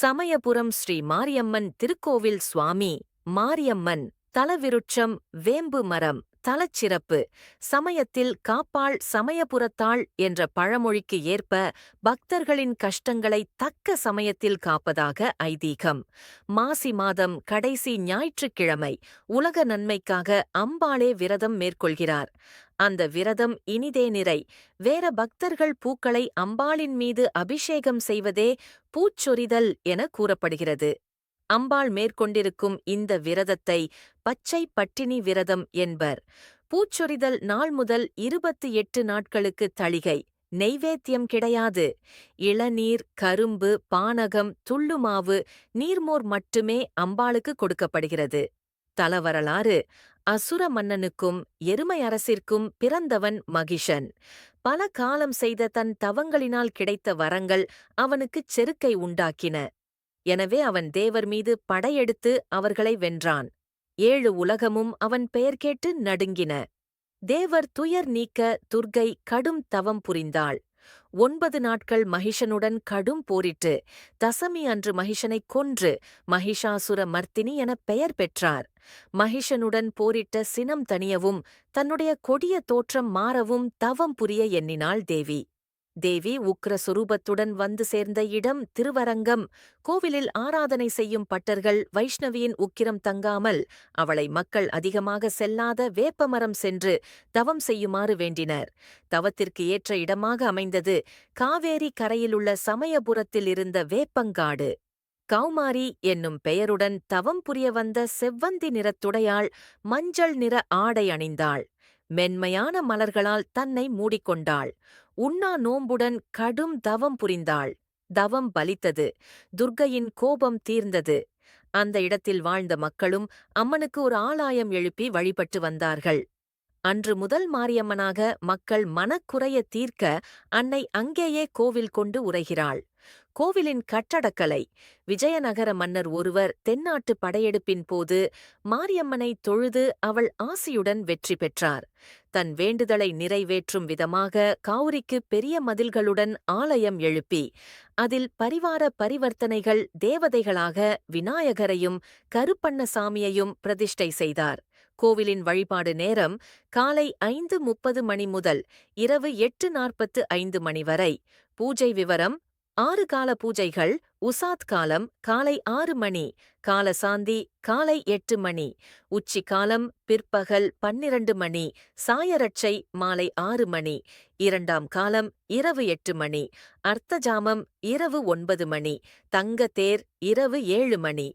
சமயபுரம் ஸ்ரீ மாரியம்மன் திருக்கோவில் சுவாமி மாரியம்மன் தலவிருட்சம் வேம்பு மரம் தலச்சிறப்பு சமயத்தில் காப்பாள் சமயபுரத்தாள் என்ற பழமொழிக்கு ஏற்ப பக்தர்களின் கஷ்டங்களை தக்க சமயத்தில் காப்பதாக ஐதீகம். மாசி மாதம் கடைசி ஞாயிற்றுக்கிழமை உலக நன்மைக்காக அம்பாளே விரதம் மேற்கொள்கிறார். அந்த விரதம் இனிதே நிறை. வேற பக்தர்கள் பூக்களை அம்பாளின் மீது அபிஷேகம் செய்வதே பூச்சொரிதல் என கூறப்படுகிறது. அம்பாள் மேற்கொண்டிருக்கும் இந்த விரதத்தை பச்சை பட்டினி விரதம் என்பர். பூச்சொரிதல் நாள் முதல் இருபத்தி எட்டு நாட்களுக்கு தளிகை நெய்வேத்தியம் கிடையாது. இளநீர் கரும்பு பானகம் துள்ளுமாவு நீர்மோர் மட்டுமே அம்பாளுக்கு கொடுக்கப்படுகிறது. தலவரலாறு அசுர மன்னனுக்கும் எருமை அரசிற்கும் பிறந்தவன் மகிஷன். பல காலம் செய்த தன் தவங்களினால் கிடைத்த வரங்கள் அவனுக்குச் செருக்கை உண்டாக்கின. எனவே அவன் தேவர் மீது படையெடுத்து அவர்களை வென்றான். ஏழு உலகமும் அவன் பெயர் கேட்டு நடுங்கின. தேவர் துயர் நீக்க துர்கை கடும் தவம் புரிந்தாள். ஒன்பது நாட்கள் மகிஷனுடன் கடும் போரிட்டு தசமி அன்று மகிஷனை கொன்று மகிஷாசுர மர்த்தினி எனப் பெயர் பெற்றார். மகிஷனுடன் போரிட்ட சினம் தணியவும் தன்னுடைய கொடிய தோற்றம் மாறவும் தவம் புரிய எண்ணினாள் தேவி. தேவி உக்ர சுரூபத்துடன் வந்து சேர்ந்த இடம் திருவரங்கம். கோவிலில் ஆராதனை செய்யும் பட்டர்கள் வைஷ்ணவியின் உக்கிரம் தங்காமல் அவளை மக்கள் அதிகமாக செல்லாத வேப்பமரம் சென்று தவம் செய்யுமாறு வேண்டினர். தவத்திற்கு ஏற்ற இடமாக அமைந்தது காவேரி கரையிலுள்ள சமயபுரத்தில் இருந்த வேப்பங்காடு. கௌமாரி என்னும் பெயருடன் தவம் புரிய வந்த செவ்வந்தி நிறத்துடையாள் மஞ்சள் நிற ஆடை அணிந்தாள். மென்மையான மலர்களால் தன்னை மூடிக்கொண்டாள். உண்ணா நோம்புடன் கடும் தவம் புரிந்தாள். தவம் பலித்தது. துர்க்கையின் கோபம் தீர்ந்தது. அந்த இடத்தில் வாழ்ந்த மக்களும் அம்மனுக்கு ஒரு ஆலாயம் எழுப்பி வழிபட்டு வந்தார்கள். அன்று முதல் மாரியம்மனாக மக்கள் மனக்குறைய தீர்க்க அன்னை அங்கேயே கோவில் கொண்டு உரைகிறாள் கோவிலின் கட்டடக்கலை. விஜயநகர மன்னர் ஒருவர் தென்னாட்டு படையெடுப்பின் போது மாரியம்மனை தொழுது அவள் ஆசியுடன் வெற்றி பெற்றார். தன் வேண்டுதலை நிறைவேற்றும் விதமாக காவுரிக்கு பெரிய மதில்களுடன் ஆலயம் எழுப்பி அதில் பரிவார பரிவர்த்தனைகள் தேவதைகளாக விநாயகரையும் கருப்பண்ணசாமியையும் பிரதிஷ்டை செய்தார். கோவிலின் வழிபாடு நேரம் காலை ஐந்து முப்பது மணி முதல் இரவு எட்டு நாற்பத்து ஐந்து மணி வரை. பூஜை விவரம் ஆறு கால பூஜைகள் உசாத் காலம் காலை ஆறு மணி காலசாந்தி காலை எட்டு மணி உச்சி காலம் பிற்பகல் பன்னிரண்டு மணி சாயரட்சை மாலை ஆறு மணி இரண்டாம் காலம் இரவு எட்டு மணி அர்த்தஜாமம் இரவு ஒன்பது மணி தங்கத்தேர் இரவு ஏழு மணி